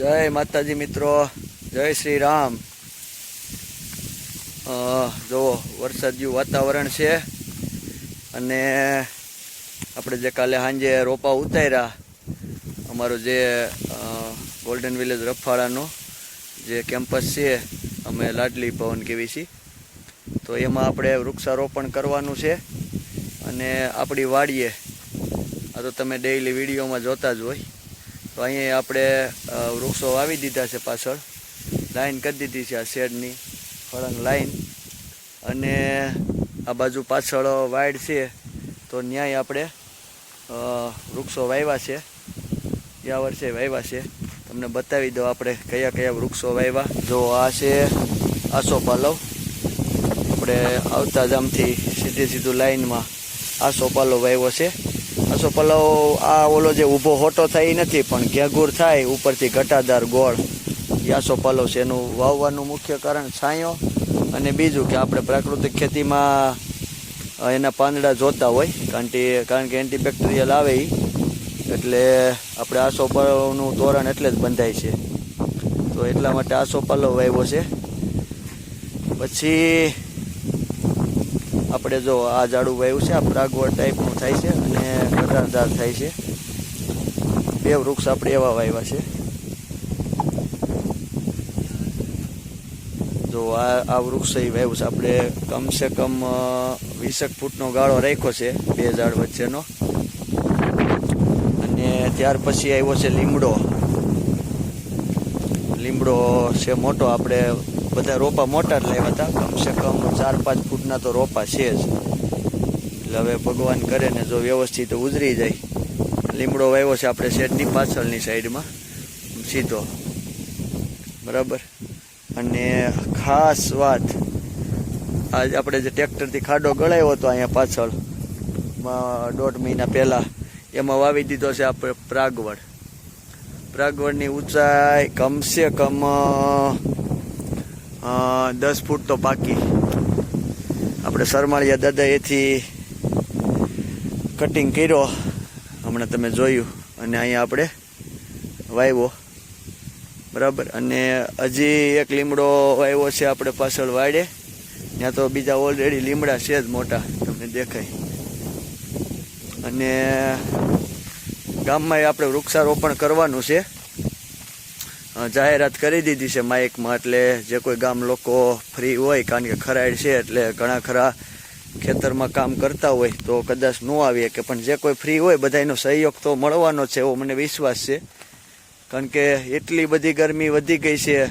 જય માતાજી મિત્રો, જય શ્રી રામ. જુઓ વરસાદ જેવું વાતાવરણ છે અને આપણે જે કાલે સાંજે રોપા ઉતાર્યા, અમારો જે ગોલ્ડન વિલેજ રફાળાનો જે કેમ્પસ છે, અમે લાડલી ભવન કેવી છીએ તો એમાં આપણે વૃક્ષારોપણ કરવાનું છે અને આપણી વાડીએ, આ તો તમે ડેઈલી વિડીયોમાં જોતા જ હોય. તો અહીંયા આપણે વૃક્ષો વાવી દીધા છે પાછળ. લાઈન કરી દીધી છે આ શેડની, ફળંગ લાઈન. અને આ બાજુ પાછળ વાઇડ છે, તો ન્યાય આપણે વૃક્ષો વાવ્યા છે. ગયા વર્ષે વાવ્યા છે. તમને બતાવી દો આપણે કયા કયા વૃક્ષો વાવ્યા. જો આ છે આસો પાલવ આપણે આવતા જામથી સીધે સીધું લાઈનમાં આસો પાલવ વાવ્યો છે. આસો પાલવ આ ઓલો જે ઊભો હોટો થાય એ નથી, પણ ઘેઘૂર થાય, ઉપરથી ઘટાદાર ગોળ. એ આસો છે. એનું વાવવાનું મુખ્ય કારણ છાંયો અને બીજું કે આપણે પ્રાકૃતિક ખેતીમાં એના પાંદડા જોતા હોય કારણ કે કારણ કે એન્ટીબેક્ટેરિયલ આવે એ એટલે આપણે આસો પાલવનું તોરણ એટલે જ બંધાય છે. તો એટલા માટે આસો પાલવ વાવ્યો છે. પછી આપણે જો આ ઝાડું વાવ્યું છે, આ પ્રાગવડ ટાઈપનું થાય છે અને કટારદાર થાય છે. બે વૃક્ષ આપણે એવા વાવ્યા છે. જો આ આ વૃક્ષ એ વાવ્યું છે, આપણે કમસે કમ વીસેક ફૂટનો ગાળો રાખ્યો છે, બે ઝાડ વચ્ચેનો. અને ત્યાર પછી આવ્યો છે લીમડો. લીમડો છે મોટો, આપણે બધા રોપા મોટા જ લાવ્યા હતા. કમસે કમ ચાર પાંચ ફૂટના તો રોપા છે જ. એટલે હવે ભગવાન કરે ને જો વ્યવસ્થિત ઉજરી જાય. લીમડો વાવ્યો છે આપણે શેડની પાછળની સાઈડમાં? સીધો. બરાબર? અને ખાસ વાત, આજ આપણે જે ટ્રેક્ટરથી ખાડો ગળાયો હતો અહીંયા પાછળ દોઢ મહિના પહેલાં, એમાં વાવી દીધો છે આપણે પ્રાગવડ. પ્રાગવડની ઊંચાઈ કમસે કમ દસ ફૂટ તો પાકી. આપણે સરમાળિયા દાદા એથી કટિંગ કર્યો. હમણાં તમે જોયું. અને અહીંયા આપણે વાવ્યો બરાબર? અને હજી એક લીમડો વાવ્યો છે આપણે પાછળ વાડે ત્યાં તો બીજા ઓલરેડી લીમડા છે જ મોટા. તમને દેખાય. અને ગામમાં આપણે વૃક્ષારોપણ કરવાનું છે. જાહેરાત કરી દીધી છે માઇકમાં. એટલે જે કોઈ ગામ લોકો ફ્રી હોય, કારણ કે ખરાડ છે, એટલે ઘણા ખરા ખેતરમાં કામ કરતા હોય તો કદાચ ન આવીએ કે પણ જે કોઈ ફ્રી હોય બધાનો સહયોગ તો મળવાનો છે એવો મને વિશ્વાસ છે. કારણ કે એટલી બધી ગરમી વધી ગઈ છે,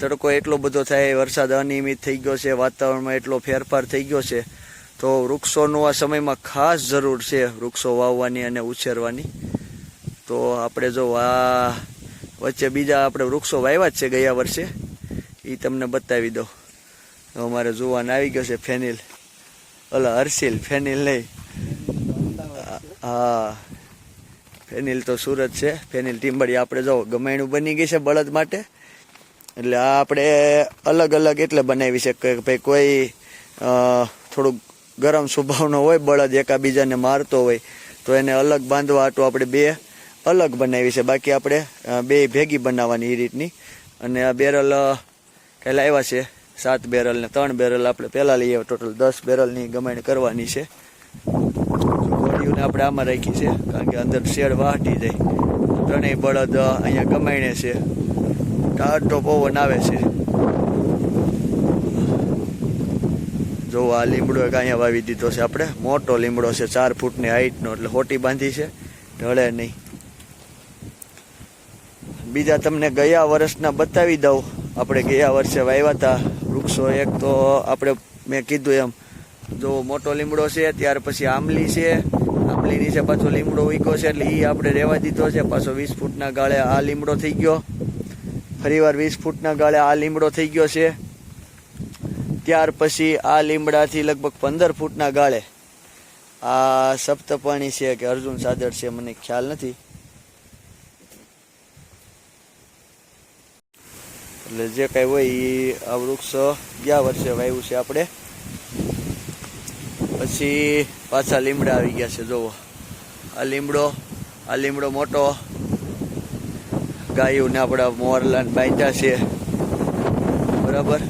તડકો એટલો બધો થાય, વરસાદ અનિયમિત થઈ ગયો છે, વાતાવરણમાં એટલો ફેરફાર થઈ ગયો છે, તો વૃક્ષોનું આ સમયમાં ખાસ જરૂર છે વૃક્ષો વાવવાની અને ઉછેરવાની. તો આપણે જો આ વચ્ચે બીજા આપણે વૃક્ષો વાવ્યા જ છે ગયા વર્ષે એ તમને બતાવી દઉં. અમારે જોવાન આવી ગયો છે ફેનિલ. ઓલા હર્ષિલ ફેનિલ નહીં. હા ફેનિલ તો સુરત છે. ફેનિલ ટીમ્બડી આપણે જો ગમાયણું બની ગઈ છે બળદ માટે. એટલે આ આપણે અલગ અલગ એટલે બનાવી છે કે ભાઈ કોઈ થોડુંક ગરમ સ્વભાવનો હોય બળદ એકાબીજાને મારતો હોય તો એને અલગ બાંધવા હાટું આપણે બે અલગ બનાવી છે. બાકી આપણે બે ભેગી બનાવવાની એ રીતની. અને આ બેરલ અ, આવ્યા છે. સાત બેરલ ને ત્રણ બેરલ આપણે પહેલાં લઈએ. ટોટલ દસ બેરલની ગમાણ કરવાની છે. ઘોડીઓને આપણે આમાં રાખી છે, કારણ કે અંદર શેડ વાહટી જાય. ત્રણેય બળદ અહીંયા ગમાણે છે. ટાટો પવન આવે છે. જો આ લીમડો એક અહીંયા વાવી દીધો છે આપણે. મોટો લીમડો છે, ચાર ફૂટની હાઈટનો, એટલે હોટી બાંધી છે. ઢળે નહીં. બીજા તમને ગયા વર્ષના બતાવી દઉં. આપણે ગયા વર્ષે વાવ્યા હતા. વૃક્ષો, એક તો આપણે મેં કીધું એમ, જો મોટો લીમડો છે, ત્યાર પછી આંબલી છે. આંબલી નીચે પાછો લીમડો ઉગ્યો છે, એટલે એ આપણે રહેવા દીધો છે. પાછો વીસ ફૂટના ગાળે આ લીમડો થઈ ગયો. ફરીવાર વીસ ફૂટના ગાળે આ લીમડો થઈ ગયો છે. ત્યાર પછી આ લીમડાથી લગભગ પંદર ફૂટના ગાળે આ સપ્તપાણી છે કે અર્જુન સાદર છે, મને ખ્યાલ નથી. એટલે જે કાંઈ હોય એ આ વૃક્ષ ગયા વર્ષે વાવ્યું છે આપણે. પછી પાછા લીમડા આવી ગયા છે, જોવો. આ લીમડો આ લીમડો મોટો. ગાયોને આપણા મોરલાન બાંધ્યા છે. બરાબર?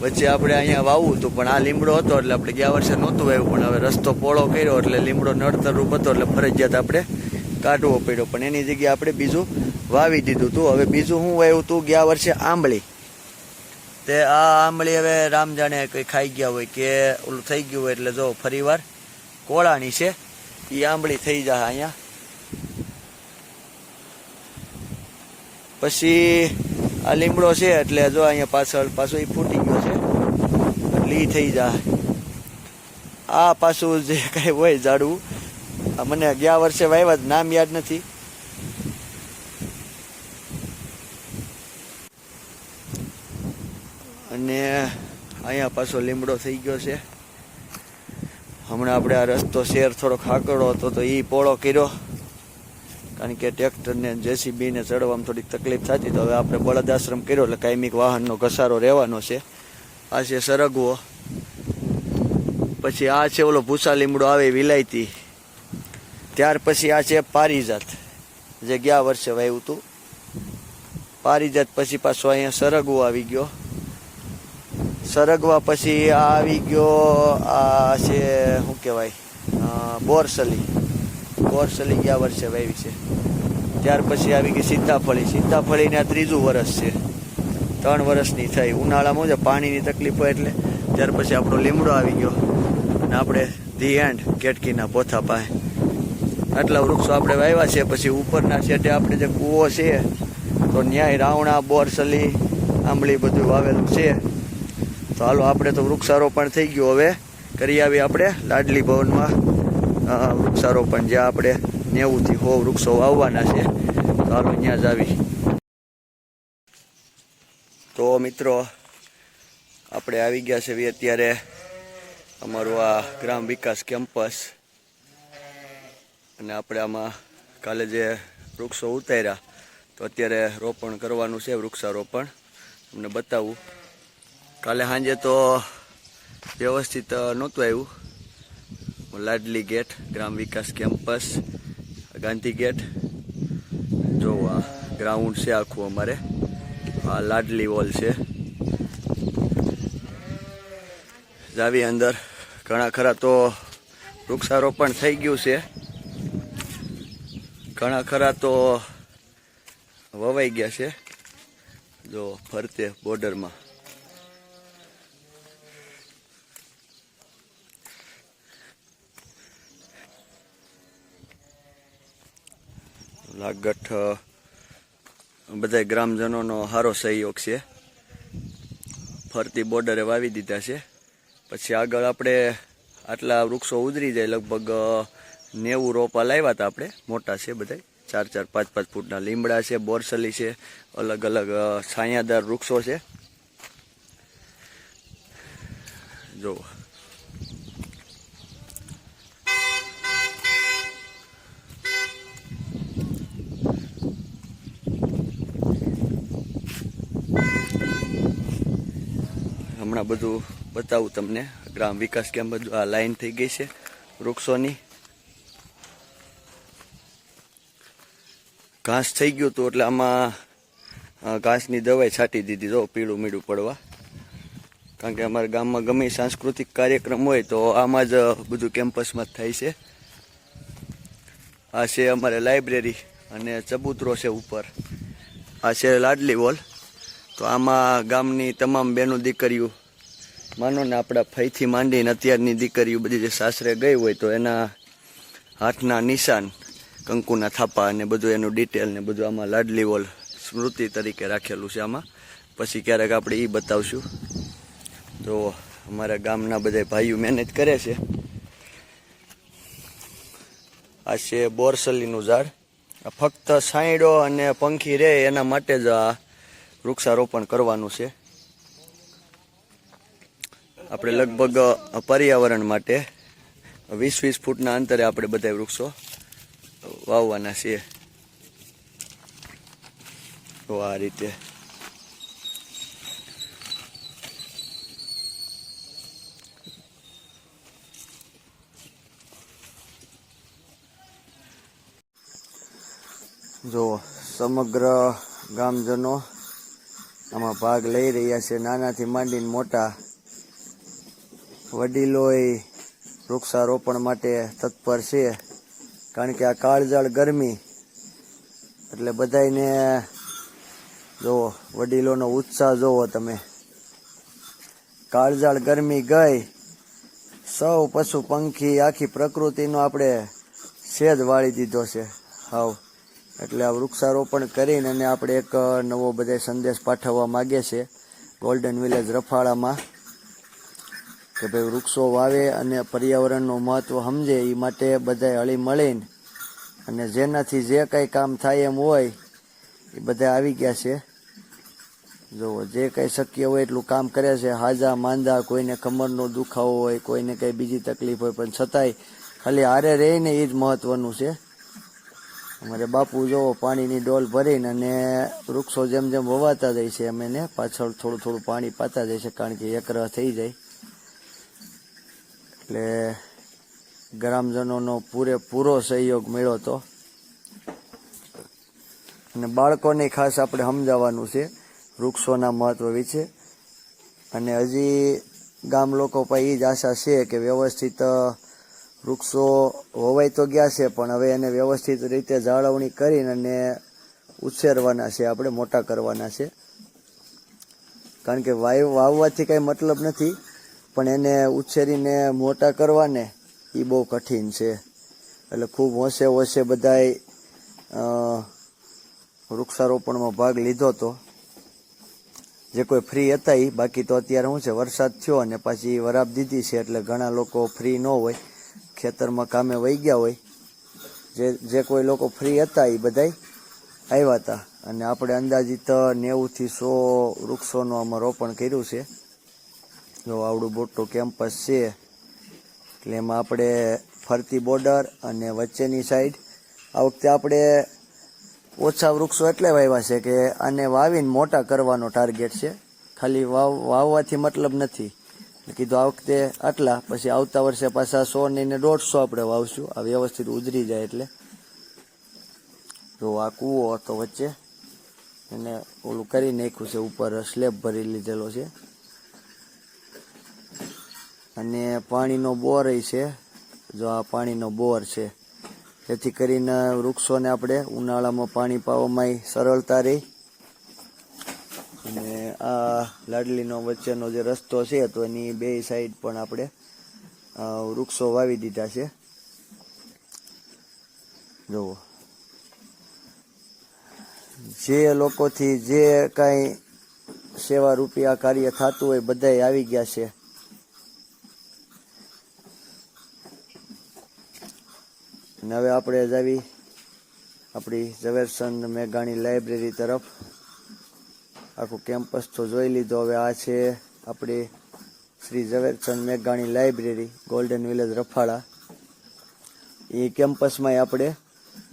વચ્ચે આપણે અહીંયા વાવવું હતું, પણ આ લીમડો હતો એટલે આપણે ગયા વર્ષે નહોતું વાવ્યું, પણ હવે રસ્તો પોળો કર્યો એટલે લીમડો નડતરરૂપ હતો એટલે ફરજિયાત આપણે કાઢવો પડ્યો. પણ એની જગ્યાએ આપણે બીજું વાવી દીધું હતું હવે બીજું શું વાવ્યું હતું ગયા વર્ષે આંબળી. તે આ આંબળી હવે રામ જાણે કંઈ ખાઈ ગયા હોય કે ઓલું થઈ ગયું હોય એટલે જો ફરીવાર કોળાની છે એ આંબળી થઈ જાય અહીંયા. પછી આ લીમડો છે એટલે જો અહીંયા પાછળ પાછો એ ફૂટી ગયો છે. ઈ થઈ જાય આ પાછું જે કઈ હોય ઝાડવું મને ગયા વર્ષે વાવ્યા જ, નામ યાદ નથી. અને અહીંયા પાછો લીમડો થઈ ગયો છે. હમણાં આપણે આ રસ્તો શેર થોડોક હાકડો હતો તો એ પોળો કર્યો. કારણ કે ટ્રેક્ટરને જેસીબીને ચડવામાં થોડીક તકલીફ થતી તો હવે આપણે બળદ આશ્રમ કર્યો એટલે કાયમિક વાહનનો ઘસારો રહેવાનો છે. આ છે સરગવો. પછી આ છે ઓલો ભૂસા લીમડો આવે વિલાયતી. ત્યાર પછી આ છે પારિજાત. જે ગયા વર્ષે વાવ્યું હતું પારિજાત પછી પાછો અહીંયા સરગવો આવી ગયો. સરગવા પછી આ આવી ગયો આ છે, શું કહેવાય બોરસલી. બોરસલી ગયા વર્ષે વાવી છે. ત્યાર પછી આવી ગઈ સીતાફળી. સીતાફળીને આ ત્રીજું વરસ છે. ત્રણ વર્ષની થઈ. ઉનાળામાં છે, પાણીની તકલીફ હોય એટલે. ત્યાર પછી આપણો લીમડો આવી ગયો. અને આપણે ધી એન્ડ, કેટકીના પોથા પાસે. આટલા વૃક્ષો આપણે વાવ્યા છે, પછી ઉપરના છેટે આપણે જે કૂવો છે, તો ન્યાય રાવણા, બોરસલી આંબળી બધું વાવેલું છે. તો હાલો, આપણે તો વૃક્ષારોપણ થઈ ગયું હવે. કરી આવી આપણે લાડલી ભવનમાં. વૃક્ષારોપણ, જ્યાં આપણે નેવુંથી હો વૃક્ષો વાવવાના છે. તો હાલો, ત્યાં જ આવી. તો મિત્રો, આપણે આવી ગયા છે અત્યારે અમારું આ ગ્રામ વિકાસ કેમ્પસ. અને આપણે આમાં કાલે જે વૃક્ષો ઉતાર્યા, તો અત્યારે રોપણ કરવાનું છે વૃક્ષારોપણ. તમને બતાવું. કાલે સાંજે તો વ્યવસ્થિત નહોતું આવ્યું. Ladli gate, Gram Vikas campus, Gandhi gate. જો ગ્રાઉન્ડ છે આખું અમારે. આ લાડલી વોલ છે. જાવી અંદર ઘણા ખરા તો વૃક્ષારોપણ થઈ ગયું છે. ઘણા ખરા તો વવાઈ ગયા છે. જો ફરતે બોર્ડરમાં લાગઠ બધા ગ્રામજનોનો સારો સહયોગ છે. ફરતી બોર્ડરે વાવી દીધા છે. પછી આગળ આપણે આટલા વૃક્ષો ઉતરી જાય, લગભગ નેવું રોપા લાવ્યા હતા આપણે. મોટા છે બધા ચાર ચાર, પાંચ પાંચ ફૂટના લીમડા છે, બોરસલી છે, અલગ અલગ છાયાદાર વૃક્ષો છે. જો હમણાં બધું બતાવું તમને. ગ્રામ વિકાસ કેમ બધું આ લાઈન થઈ ગઈ છે વૃક્ષોની. ઘાસ થઈ ગયું હતું એટલે આમાં ઘાસની દવાઈ છાંટી દીધી. તો પીળું મીડું પડવા. કારણ કે અમારા ગામમાં ગમે સાંસ્કૃતિક કાર્યક્રમ હોય તો આમાં જ બધું કેમ્પસમાં જ થાય છે. આ છે અમારે લાઇબ્રેરી અને ચબૂતરો છે ઉપર. આ છે લાડલી વોલ. તો આમાં ગામની તમામ બહેનો દીકરીઓ, માનો ને આપણા ફઈથી માંડીને અત્યારની દીકરીઓ બધી જે સાસરે ગઈ હોય તો એના હાથના નિશાન, કંકુના થાપા અને બધું એનું ડિટેલ ને બધું આમાં લાડલી વોલ સ્મૃતિ તરીકે રાખેલું છે આમાં. પછી ક્યારેક આપણે એ બતાવશું. તો અમારા ગામના બધા ભાઈઓ મહેનત કરે છે. આ છે બોરસલીનું ઝાડ. ફક્ત સાંયડો અને પંખી રહે એના માટે જ આ વૃક્ષારોપણ કરવાનું છે. આપણે લગભગ પર્યાવરણ માટે વીસ વીસ ફૂટના અંતરે આપણે બધા વૃક્ષો વાવવાના છીએ. તો આ રીતે. જો સમગ્ર ગામજનો આમાં ભાગ લઈ રહ્યા છે. નાનાથી માંડીને મોટા વડીલોય વૃક્ષારોપણ માટે તત્પર છે. કારણ કે આ કાળજાળ ગરમી એટલે બધાયને જુઓ વડીલોનો ઉત્સાહ જોવો તમે. કાળજાળ ગરમી ગઈ. સૌ પશુ પંખી આખી પ્રકૃતિનો આપણે સેજ વાળી દીધો છે. હાવ. એટલે આ વૃક્ષારોપણ કરીને અને આપણે એક નવો બધા સંદેશ પાઠવવા માગીએ છે ગોલ્ડન વિલેજ રફાળામાં કે ભાઈ વૃક્ષો વાવે અને પર્યાવરણનું મહત્વ સમજે એ માટે બધા હળી મળીને અને જેનાથી જે કંઈ કામ થાય એમ હોય એ બધા આવી ગયા છે. જુઓ જે કંઈ શક્ય હોય એટલું કામ કરે છે. હાજા, માંદા, કોઈને કમરનો દુખાવો હોય, કોઈને કંઈ બીજી તકલીફ હોય, પણ છતાંય ખાલી હારે રહીને એ જ મહત્વનું છે. અમારે બાપુ જોવો પાણીની ડોલ ભરીને અને વૃક્ષો જેમ જેમ વવાતા જાય છે એમ એને પાછળ થોડું થોડું પાણી પાતા જાય છે, કારણ કે એકરહ થઈ જાય. એટલે ગ્રામજનોનો પૂરેપૂરો સહયોગ મળ્યો હતો અને બાળકોને ખાસ આપણે સમજાવવાનું છે, વૃક્ષોના મહત્વ વિશે. અને હજી ગામ લોકો પાસે એ જ આશા છે કે વ્યવસ્થિત વૃક્ષો વવાઈ તો ગયા છે, પણ હવે એને વ્યવસ્થિત રીતે જાળવણી કરીને અને ઉછેરવાના છે, આપણે મોટા કરવાના છે. કારણ કે વાયુ, વાવવાથી કાંઈ મતલબ નથી, પણ એને ઉછેરીને મોટા કરવાને એ બહુ કઠિન છે. એટલે ખૂબ હોંશે હોંશે બધાય વૃક્ષારોપણમાં ભાગ લીધો તો. જે કોઈ ફ્રી હતા એ બાકી તો અત્યારે શું છે, વરસાદ થયો અને પાછી વરાપ દીધી છે, એટલે ઘણા લોકો ફ્રી ન હોય. ખેતરમાં કામે વહી ગયા હોય, જે જે કોઈ લોકો ફ્રી હતા એ બધાય આવ્યા હતા. અને આપણે અંદાજિત નેવુંથી સો વૃક્ષોનું આમાં રોપણ કર્યું છે. જો આવડું મોટું કેમ્પસ છે, એટલે એમાં આપણે ફરતી બોર્ડર અને વચ્ચેની સાઈડ આ વખતે આપણે ઓછા વૃક્ષો એટલે વાવ્યા છે કે આને વાવીને મોટા કરવાનો ટાર્ગેટ છે. ખાલી વાવ, વાવવાથી મતલબ નથી. કીધું, આ વખતે આટલા, પછી આવતા વર્ષે પાછા સો ને દોઢસો આપણે વાવશું. આ વ્યવસ્થિત ઉજરી જાય એટલે. જો આ કૂવો હતો વચ્ચે, એને ઓલું કરી નાખ્યું છે, ઉપર સ્લેબ ભરી લીધેલો છે. અને પાણીનો બોર છે, જો આ પાણીનો બોર છે, જેથી કરીને વૃક્ષોને આપણે ઉનાળામાં પાણી પાવામાં સરળતા રહી. આ લાડલીનો વચ્ચેનો જે રસ્તો છે, તો એની બે સાઈડ પણ આપણે વૃક્ષો વાવી દીધા છે. જુઓ. જે લોકોથી જે કાંઈ સેવા રૂપિયા કાર્ય થતું હોય, બધાય આવી ગયા છે. અને હવે આપણે આવી આપણી ઝવેરચંદ મેઘાણી લાઇબ્રેરી તરફ આખું કેમ્પસ તો જોઈ લીધો. હવે આ છે આપણી શ્રી ઝવેરચંદ મેઘાણી લાઇબ્રેરી ગોલ્ડન વિલેજ રફાળા. એ કેમ્પસમાં આપણે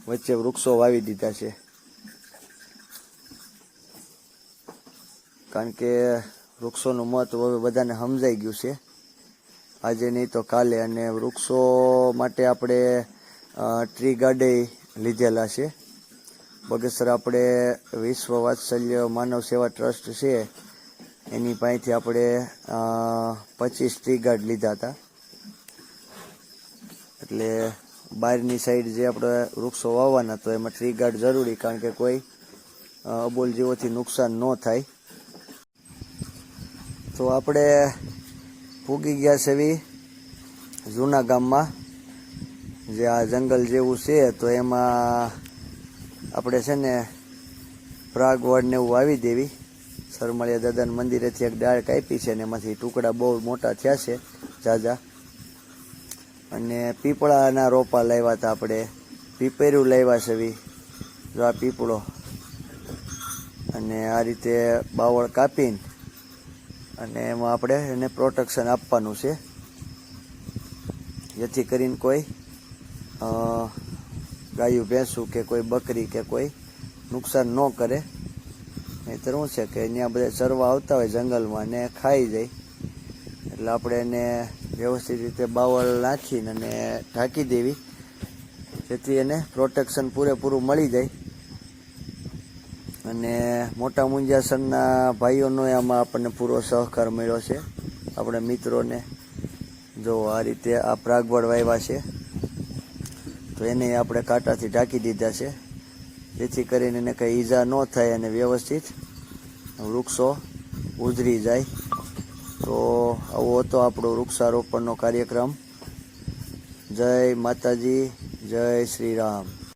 વચ્ચે વૃક્ષો વાવી દીધા છે. કારણ કે વૃક્ષોનું મહત્વ હવે બધાને સમજાઈ ગયું છે. આજે નહીં તો કાલે અને વૃક્ષો માટે આપણે ટ્રી ગાર્ડે લીધેલા છે. બગસરા આપણે વિશ્વ વાત્સલ્ય માનવ સેવા ટ્રસ્ટ છે. એની પાસેથી આપણે પચીસ ટ્રી ગાર્ડ લીધા હતા. એટલે બહારની સાઈડ જે આપણે વૃક્ષો વાવવાના, તો એમાં ટ્રી ગાર્ડ જરૂરી, કારણ કે કોઈ અબોલ જીવોથી નુકસાન ન થાય. તો આપણે પૂગી ગયા સેવી જૂના ગામમાં, જે આ જંગલ જેવું છે, તો એમાં આપણે છે ને પ્રાગવડ ને એવું વાવી દેવી. સરમળિયા દાદાના મંદિરેથી એક ડાળ કાપી છે ને એમાંથી ટુકડા બહુ મોટા થયા છે, જાજા. અને પીપળાના રોપા લાવ્યા હતા આપણે. પીપેરું લાવ્યા છે વી. જો આ પીપળો. અને આ રીતે બાવળ કાપીને અને એમાં આપણે એને પ્રોટેક્શન આપવાનું છે. જેથી કરીને કોઈ ગાયું ભેંસું કે કોઈ બકરી કે કોઈ નુકસાન ન કરે. નહીતર શું છે કે ત્યાં બધા ચરવા આવતા હોય જંગલમાં ને ખાઈ જાય. એટલે આપણે એને વ્યવસ્થિત રીતે બાવળ નાખીને અને ઢાંકી દેવી. જેથી એને પ્રોટેક્શન પૂરેપૂરું મળી જાય. અને મોટા મુંજાસરના ભાઈઓનો આમાં આપણને પૂરો સહકાર મળ્યો છે. આપણે મિત્રોને. જો આ રીતે આ પ્રાગવડ વાવ્યા છે. તો એને આપણે કાંટાથી ઢાંકી દીધા છે. જેથી કરીને એને કંઈ ઈજા ન થાય અને વ્યવસ્થિત વૃક્ષો ઉધરી જાય. તો આવો હતો આપણો વૃક્ષારોપણનો કાર્યક્રમ. જય માતાજી, જય શ્રી રામ.